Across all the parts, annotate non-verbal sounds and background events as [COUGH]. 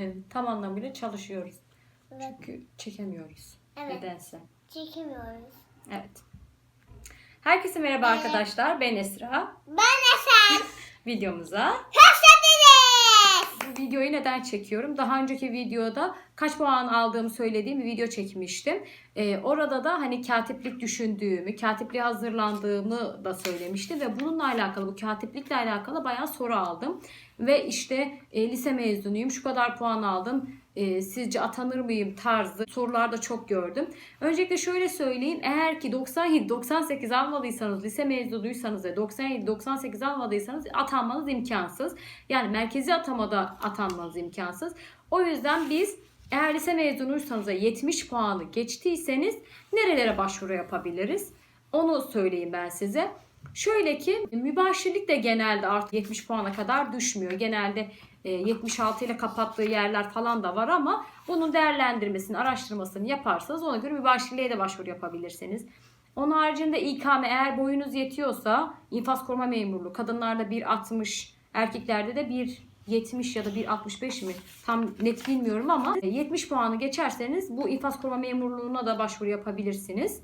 Evet, tam anlamıyla çalışıyoruz. Evet. Çünkü çekemiyoruz. Evet. Nedense. Çekemiyoruz. Evet. Herkese merhaba arkadaşlar. Ben Esra. Ben Esen. [LAUGHS] Videomuza. Hoş videoyu neden çekiyorum? Daha önceki videoda kaç puan aldığımı söylediğim bir video çekmiştim. Ee, orada da hani katiplik düşündüğümü, katipliğe hazırlandığımı da söylemiştim ve bununla alakalı, bu katiplikle alakalı bayağı soru aldım. Ve işte e, lise mezunuyum, şu kadar puan aldım, e, sizce atanır mıyım tarzı sorular da çok gördüm. Öncelikle şöyle söyleyeyim, eğer ki 97-98 almadıysanız, lise mezunuysanız ve 97-98 almadıysanız atanmanız imkansız. Yani merkezi atamada atanmanız imkansız. O yüzden biz eğer lise mezunuysanız ve 70 puanı geçtiyseniz nerelere başvuru yapabiliriz? Onu söyleyeyim ben size. Şöyle ki mübaşirlik de genelde artık 70 puana kadar düşmüyor. Genelde 76 ile kapattığı yerler falan da var ama bunun değerlendirmesini, araştırmasını yaparsanız ona göre mübaşirliğe de başvuru yapabilirsiniz. Onun haricinde İKM eğer boyunuz yetiyorsa infaz koruma memurluğu kadınlarda 1.60 erkeklerde de 1.70 ya da 1.65 mi tam net bilmiyorum ama 70 puanı geçerseniz bu infaz koruma memurluğuna da başvuru yapabilirsiniz.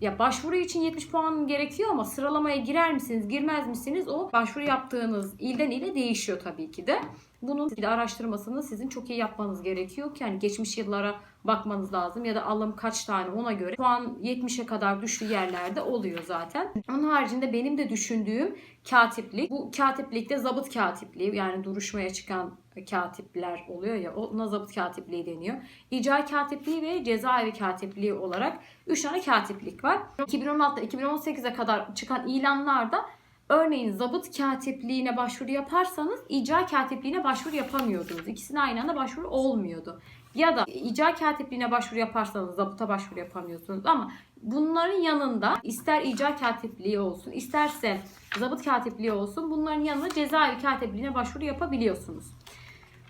Ya başvuru için 70 puan gerekiyor ama sıralamaya girer misiniz, girmez misiniz? O başvuru yaptığınız ilden ile değişiyor tabii ki de. Bunun bir araştırmasını sizin çok iyi yapmanız gerekiyor ki yani geçmiş yıllara bakmanız lazım ya da alım kaç tane ona göre. Puan 70'e kadar düştüğü yerlerde oluyor zaten. Onun haricinde benim de düşündüğüm katiplik. Bu katiplikte zabıt katipliği yani duruşmaya çıkan katipler oluyor ya ona zabıt katipliği deniyor. İcra katipliği ve cezaevi katipliği olarak 3 tane katiplik var. 2016'da 2018'e kadar çıkan ilanlarda Örneğin zabıt katipliğine başvuru yaparsanız icra katipliğine başvuru yapamıyordunuz. İkisine aynı anda başvuru olmuyordu. Ya da icra katipliğine başvuru yaparsanız zabıta başvuru yapamıyorsunuz. Ama bunların yanında ister icra katipliği olsun isterse zabıt katipliği olsun bunların yanında cezaevi katipliğine başvuru yapabiliyorsunuz.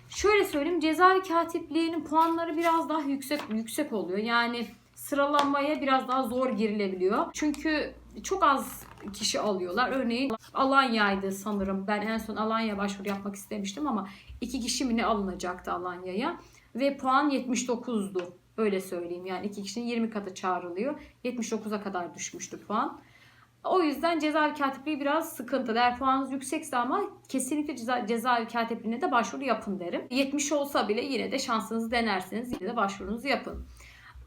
Şöyle söyleyeyim cezaevi katipliğinin puanları biraz daha yüksek yüksek oluyor. Yani sıralamaya biraz daha zor girilebiliyor. Çünkü çok az kişi alıyorlar. Örneğin Alanya'ydı sanırım. Ben en son Alanya başvuru yapmak istemiştim ama iki kişi mi ne alınacaktı Alanya'ya. Ve puan 79'du. Öyle söyleyeyim. Yani iki kişinin 20 katı çağrılıyor. 79'a kadar düşmüştü puan. O yüzden cezaevi katipliği biraz sıkıntılı. Eğer puanınız yüksekse ama kesinlikle ceza, cezaevi katipliğine de başvuru yapın derim. 70 olsa bile yine de şansınızı denersiniz. Yine de başvurunuzu yapın.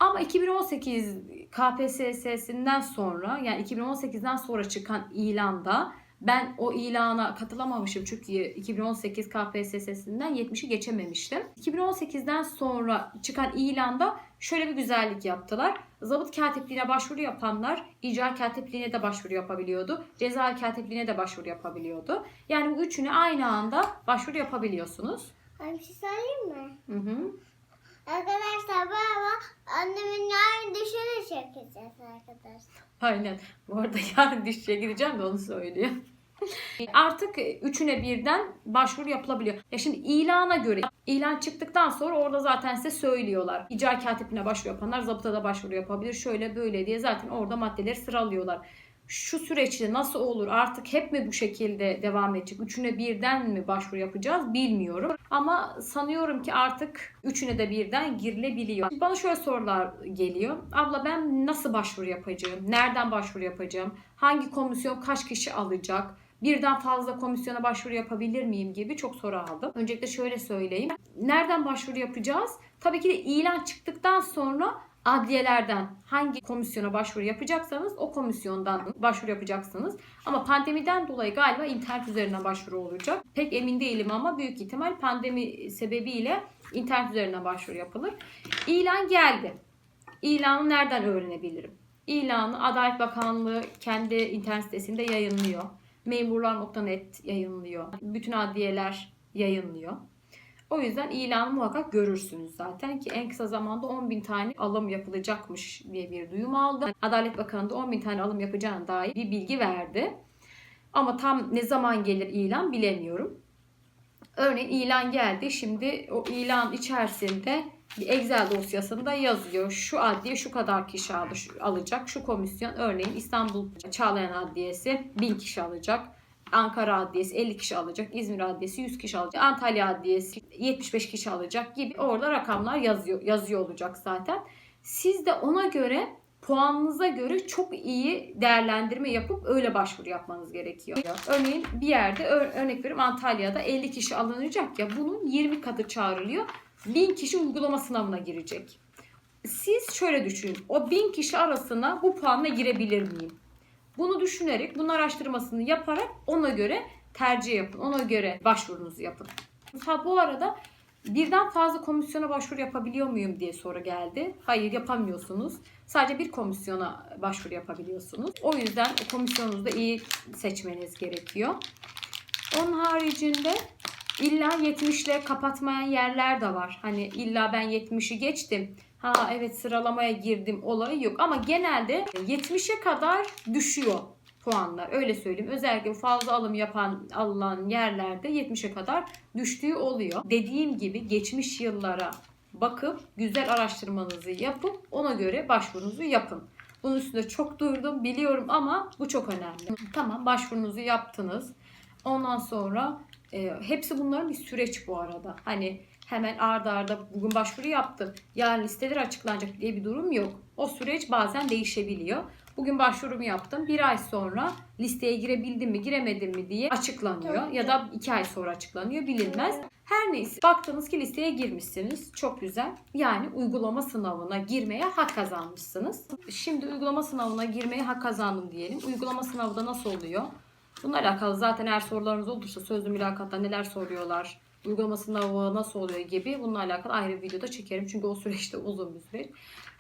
Ama 2018 KPSS'sinden sonra yani 2018'den sonra çıkan ilanda ben o ilana katılamamışım çünkü 2018 KPSS'sinden 70'i geçememiştim. 2018'den sonra çıkan ilanda şöyle bir güzellik yaptılar. Zabıt katipliğine başvuru yapanlar icra katipliğine de başvuru yapabiliyordu. Ceza katipliğine de başvuru yapabiliyordu. Yani bu üçüne aynı anda başvuru yapabiliyorsunuz. Ben bir şey söyleyeyim mi? Hı hı. Arkadaşlar baba annemin yarın dışarı çekeceğiz arkadaşlar. Aynen. Bu arada [LAUGHS] yarın dişçiye gideceğim de onu söylüyor. [LAUGHS] Artık üçüne birden başvuru yapılabiliyor. Ya şimdi ilana göre ilan çıktıktan sonra orada zaten size söylüyorlar. İcra katibine başvuru yapanlar zabıta da başvuru yapabilir. Şöyle böyle diye zaten orada maddeleri sıralıyorlar. Şu süreçte nasıl olur? Artık hep mi bu şekilde devam edecek? Üçüne birden mi başvuru yapacağız? Bilmiyorum. Ama sanıyorum ki artık üçüne de birden girilebiliyor. Bana şöyle sorular geliyor. Abla ben nasıl başvuru yapacağım? Nereden başvuru yapacağım? Hangi komisyon kaç kişi alacak? birden fazla komisyona başvuru yapabilir miyim gibi çok soru aldım. Öncelikle şöyle söyleyeyim. Nereden başvuru yapacağız? Tabii ki de ilan çıktıktan sonra adliyelerden hangi komisyona başvuru yapacaksanız o komisyondan başvuru yapacaksınız. Ama pandemiden dolayı galiba internet üzerinden başvuru olacak. Pek emin değilim ama büyük ihtimal pandemi sebebiyle internet üzerinden başvuru yapılır. İlan geldi. İlanı nereden öğrenebilirim? İlanı Adalet Bakanlığı kendi internet sitesinde yayınlıyor. Memurlar.net yayınlıyor. Bütün adliyeler yayınlıyor. O yüzden ilanı muhakkak görürsünüz zaten ki en kısa zamanda 10 bin tane alım yapılacakmış diye bir duyum aldım. Adalet Bakanı da 10 bin tane alım yapacağına dair bir bilgi verdi. Ama tam ne zaman gelir ilan bilemiyorum. Örneğin ilan geldi. Şimdi o ilan içerisinde bir Excel dosyasında yazıyor. Şu adliye şu kadar kişi alacak. Şu komisyon örneğin İstanbul Çağlayan Adliyesi 1000 kişi alacak. Ankara Adliyesi 50 kişi alacak, İzmir Adliyesi 100 kişi alacak, Antalya Adliyesi 75 kişi alacak gibi orada rakamlar yazıyor yazıyor olacak zaten. Siz de ona göre puanınıza göre çok iyi değerlendirme yapıp öyle başvuru yapmanız gerekiyor. Örneğin bir yerde ör- örnek veriyorum Antalya'da 50 kişi alınacak ya bunun 20 katı çağrılıyor. 1000 kişi uygulama sınavına girecek. Siz şöyle düşünün. O 1000 kişi arasına bu puanla girebilir miyim? Bunu düşünerek, bunun araştırmasını yaparak ona göre tercih yapın. Ona göre başvurunuzu yapın. Ha bu arada birden fazla komisyona başvuru yapabiliyor muyum diye soru geldi. Hayır yapamıyorsunuz. Sadece bir komisyona başvuru yapabiliyorsunuz. O yüzden komisyonunuzu da iyi seçmeniz gerekiyor. Onun haricinde illa 70 ile kapatmayan yerler de var. Hani illa ben 70'i geçtim. Ha evet sıralamaya girdim olayı yok. Ama genelde 70'e kadar düşüyor puanlar. Öyle söyleyeyim. Özellikle fazla alım yapan alınan yerlerde 70'e kadar düştüğü oluyor. Dediğim gibi geçmiş yıllara bakıp güzel araştırmanızı yapıp ona göre başvurunuzu yapın. Bunun üstünde çok durdum biliyorum ama bu çok önemli. Tamam başvurunuzu yaptınız. Ondan sonra e, hepsi bunların bir süreç bu arada. Hani hemen arda arda bugün başvuru yaptım. Yarın listeler açıklanacak diye bir durum yok. O süreç bazen değişebiliyor. Bugün başvurumu yaptım. Bir ay sonra listeye girebildim mi giremedim mi diye açıklanıyor. Tabii. Ya da iki ay sonra açıklanıyor bilinmez. Her neyse baktınız ki listeye girmişsiniz. Çok güzel. Yani uygulama sınavına girmeye hak kazanmışsınız. Şimdi uygulama sınavına girmeye hak kazandım diyelim. Uygulama sınavı da nasıl oluyor? Bununla alakalı zaten eğer sorularınız olursa sözlü mülakatta neler soruyorlar, uygulama sınavı nasıl oluyor gibi bununla alakalı ayrı bir videoda çekerim. Çünkü o süreçte uzun bir süreç.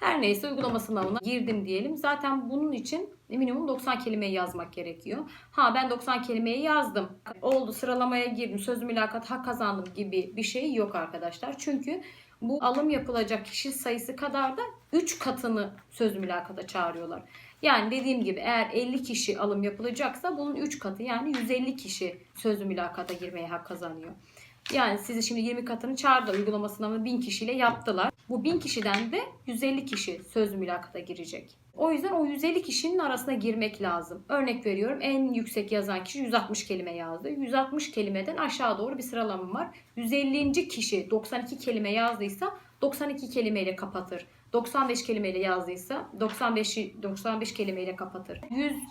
Her neyse uygulama sınavına girdim diyelim. Zaten bunun için minimum 90 kelimeyi yazmak gerekiyor. Ha ben 90 kelimeyi yazdım. Oldu sıralamaya girdim. Sözlü mülakat hak kazandım gibi bir şey yok arkadaşlar. Çünkü bu alım yapılacak kişi sayısı kadar da 3 katını sözlü mülakata çağırıyorlar. Yani dediğim gibi eğer 50 kişi alım yapılacaksa bunun 3 katı yani 150 kişi sözlü mülakata girmeye hak kazanıyor. Yani sizi şimdi 20 katını çağırdı uygulama sınavını 1000 kişiyle yaptılar. Bu 1000 kişiden de 150 kişi sözlü mülakata girecek. O yüzden o 150 kişinin arasına girmek lazım. Örnek veriyorum en yüksek yazan kişi 160 kelime yazdı. 160 kelimeden aşağı doğru bir sıralama var. 150. kişi 92 kelime yazdıysa 92 kelimeyle kapatır. 95 kelimeyle yazdıysa 95 95 kelimeyle kapatır.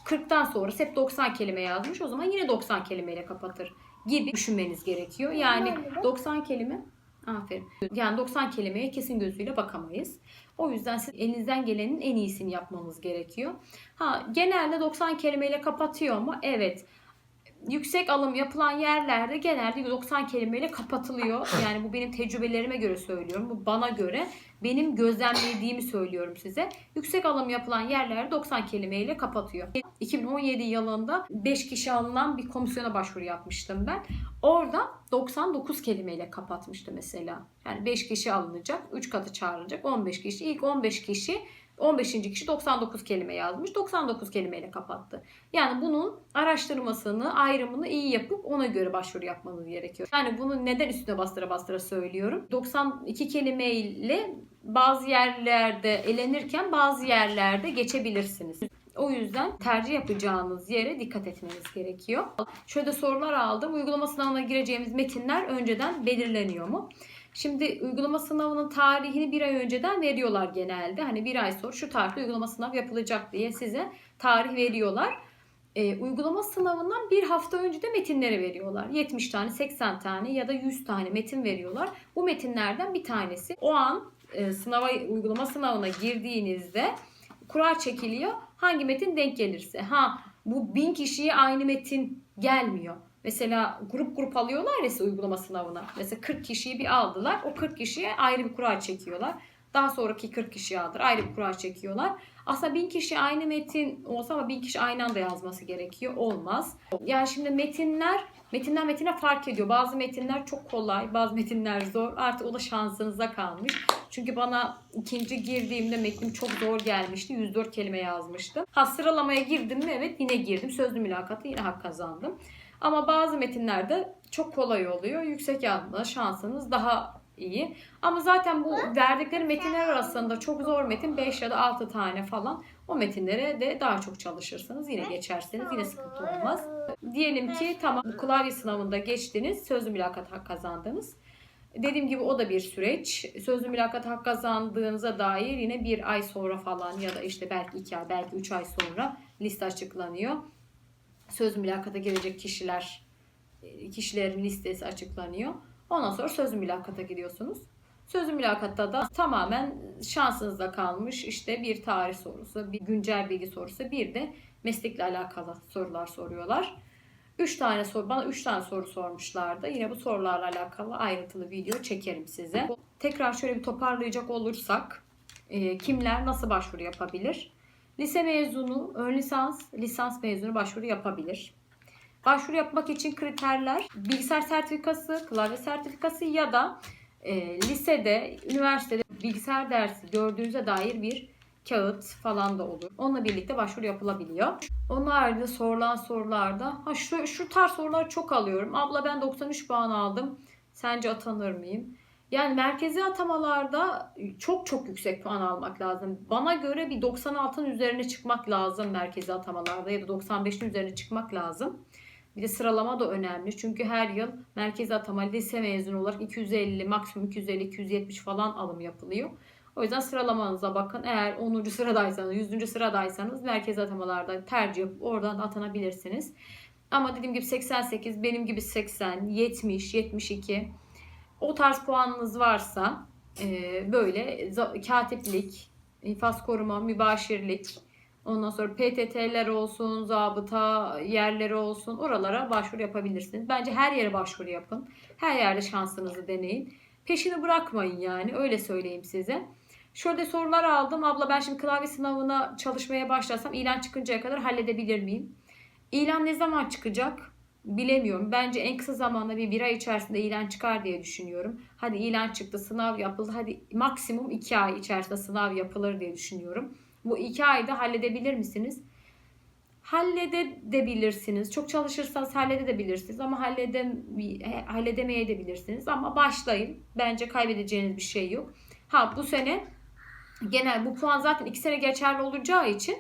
140'tan sonrası hep 90 kelime yazmış. O zaman yine 90 kelimeyle kapatır gibi düşünmeniz gerekiyor. Yani Nerede? 90 kelime Aferin. Yani 90 kelimeye kesin gözüyle bakamayız. O yüzden siz elinizden gelenin en iyisini yapmanız gerekiyor. Ha genelde 90 kelimeyle kapatıyor mu? Evet. Yüksek alım yapılan yerlerde genelde 90 kelimeyle kapatılıyor. Yani bu benim tecrübelerime göre söylüyorum. Bu bana göre benim gözlemlediğimi söylüyorum size. Yüksek alım yapılan yerler 90 kelimeyle kapatıyor. 2017 yılında 5 kişi alınan bir komisyona başvuru yapmıştım ben. Orada 99 kelimeyle kapatmıştı mesela. Yani 5 kişi alınacak, 3 katı çağrılacak, 15 kişi. İlk 15 kişi 15. kişi 99 kelime yazmış. 99 kelimeyle kapattı. Yani bunun araştırmasını, ayrımını iyi yapıp ona göre başvuru yapmanız gerekiyor. Yani bunu neden üstüne bastıra bastıra söylüyorum? 92 kelimeyle bazı yerlerde elenirken bazı yerlerde geçebilirsiniz. O yüzden tercih yapacağınız yere dikkat etmeniz gerekiyor. Şöyle sorular aldım. Uygulama sınavına gireceğimiz metinler önceden belirleniyor mu? Şimdi uygulama sınavının tarihini bir ay önceden veriyorlar genelde. Hani bir ay sonra şu tarihte uygulama sınavı yapılacak diye size tarih veriyorlar. Ee, uygulama sınavından bir hafta önce de metinleri veriyorlar. 70 tane, 80 tane ya da 100 tane metin veriyorlar. Bu metinlerden bir tanesi o an e, sınava uygulama sınavına girdiğinizde kura çekiliyor. Hangi metin denk gelirse. Ha bu bin kişiye aynı metin gelmiyor. Mesela grup grup alıyorlar ya uygulama sınavına. Mesela 40 kişiyi bir aldılar. O 40 kişiye ayrı bir kura çekiyorlar. Daha sonraki 40 kişiyi aldılar. Ayrı bir kura çekiyorlar. Aslında bin kişi aynı metin olsa ama bin kişi aynı anda yazması gerekiyor. Olmaz. Yani şimdi metinler Metinler metine fark ediyor. Bazı metinler çok kolay, bazı metinler zor. Artık o da şansınıza kalmış. Çünkü bana ikinci girdiğimde metnim çok zor gelmişti. 104 kelime yazmıştım. Ha sıralamaya girdim mi? Evet yine girdim. Sözlü mülakatı yine hak kazandım. Ama bazı metinlerde çok kolay oluyor. Yüksek yazma şansınız daha iyi. Ama zaten bu verdikleri metinler arasında çok zor metin 5 ya da 6 tane falan. O metinlere de daha çok çalışırsanız yine geçerseniz yine sıkıntı olmaz. Diyelim ki tamam bu klavye sınavında geçtiniz, sözlü mülakat hak kazandınız. Dediğim gibi o da bir süreç. Sözlü mülakat hak kazandığınıza dair yine bir ay sonra falan ya da işte belki iki ay, belki üç ay sonra liste açıklanıyor. Sözlü mülakata girecek kişiler, e, kişilerin listesi açıklanıyor. Ondan sonra sözlü mülakata gidiyorsunuz. Sözlü mülakatta da tamamen şansınızda kalmış işte bir tarih sorusu, bir güncel bilgi sorusu, bir de meslekle alakalı sorular soruyorlar. 3 tane soru, bana 3 tane soru sormuşlardı. Yine bu sorularla alakalı ayrıntılı video çekerim size. Tekrar şöyle bir toparlayacak olursak, e, kimler nasıl başvuru yapabilir? Lise mezunu, ön lisans, lisans mezunu başvuru yapabilir. Başvuru yapmak için kriterler bilgisayar sertifikası, klavye sertifikası ya da e, lisede, üniversitede bilgisayar dersi gördüğünüze dair bir kağıt falan da olur. Onunla birlikte başvuru yapılabiliyor. Onun haricinde sorulan sorularda ha şu, şu tarz sorular çok alıyorum. Abla ben 93 puan aldım. Sence atanır mıyım? Yani merkezi atamalarda çok çok yüksek puan almak lazım. Bana göre bir 96'ın üzerine çıkmak lazım merkezi atamalarda ya da 95'in üzerine çıkmak lazım. Bir de sıralama da önemli. Çünkü her yıl merkezi atama lise mezunu olarak 250 maksimum 250 270 falan alım yapılıyor. O yüzden sıralamanıza bakın. Eğer 10. sıradaysanız, 100. sıradaysanız merkez atamalarda tercih yapıp oradan atanabilirsiniz. Ama dediğim gibi 88, benim gibi 80, 70, 72 o tarz puanınız varsa e, böyle katiplik, infaz koruma, mübaşirlik, ondan sonra PTT'ler olsun, zabıta yerleri olsun oralara başvuru yapabilirsiniz. Bence her yere başvuru yapın. Her yerde şansınızı deneyin. Peşini bırakmayın yani öyle söyleyeyim size. Şöyle sorular aldım. Abla ben şimdi klavye sınavına çalışmaya başlasam ilan çıkıncaya kadar halledebilir miyim? İlan ne zaman çıkacak? Bilemiyorum. Bence en kısa zamanda bir bir ay içerisinde ilan çıkar diye düşünüyorum. Hadi ilan çıktı, sınav yapıldı. Hadi maksimum iki ay içerisinde sınav yapılır diye düşünüyorum. Bu iki ayda halledebilir misiniz? Halledebilirsiniz. Çok çalışırsanız halledebilirsiniz ama halledem halledemeyebilirsiniz. Ama başlayın. Bence kaybedeceğiniz bir şey yok. Ha bu sene genel bu puan zaten iki sene geçerli olacağı için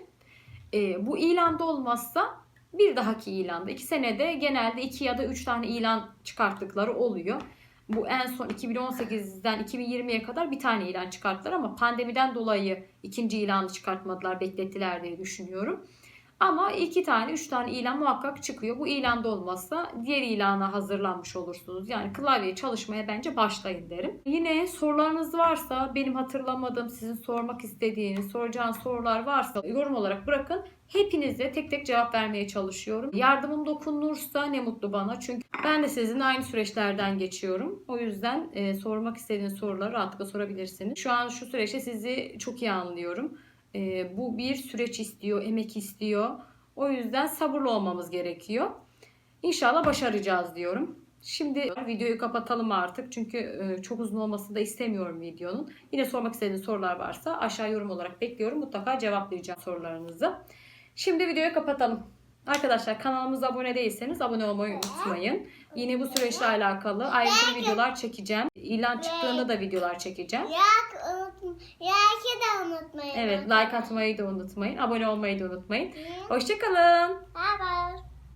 e, bu ilanda olmazsa bir dahaki ilanda iki senede genelde iki ya da üç tane ilan çıkarttıkları oluyor. Bu en son 2018'den 2020'ye kadar bir tane ilan çıkarttılar ama pandemiden dolayı ikinci ilanı çıkartmadılar, beklettiler diye düşünüyorum. Ama iki tane, üç tane ilan muhakkak çıkıyor. Bu ilanda olmazsa diğer ilana hazırlanmış olursunuz. Yani klavyeye çalışmaya bence başlayın derim. Yine sorularınız varsa, benim hatırlamadığım, sizin sormak istediğiniz, soracağınız sorular varsa yorum olarak bırakın. Hepinize tek tek cevap vermeye çalışıyorum. Yardımım dokunursa ne mutlu bana. Çünkü ben de sizinle aynı süreçlerden geçiyorum. O yüzden e, sormak istediğiniz soruları rahatlıkla sorabilirsiniz. Şu an şu süreçte sizi çok iyi anlıyorum. E, bu bir süreç istiyor, emek istiyor. O yüzden sabırlı olmamız gerekiyor. İnşallah başaracağız diyorum. Şimdi videoyu kapatalım artık. Çünkü e, çok uzun olmasını da istemiyorum videonun. Yine sormak istediğiniz sorular varsa aşağı yorum olarak bekliyorum. Mutlaka cevaplayacağım sorularınızı. Şimdi videoyu kapatalım. Arkadaşlar kanalımıza abone değilseniz abone olmayı unutmayın. Yine bu süreçle alakalı ayrıntılı videolar çekeceğim. İlan çıktığında da videolar çekeceğim. Yaki de unutmayın. Evet like atmayı da unutmayın. Abone olmayı da unutmayın. Hoşçakalın. Bye bye.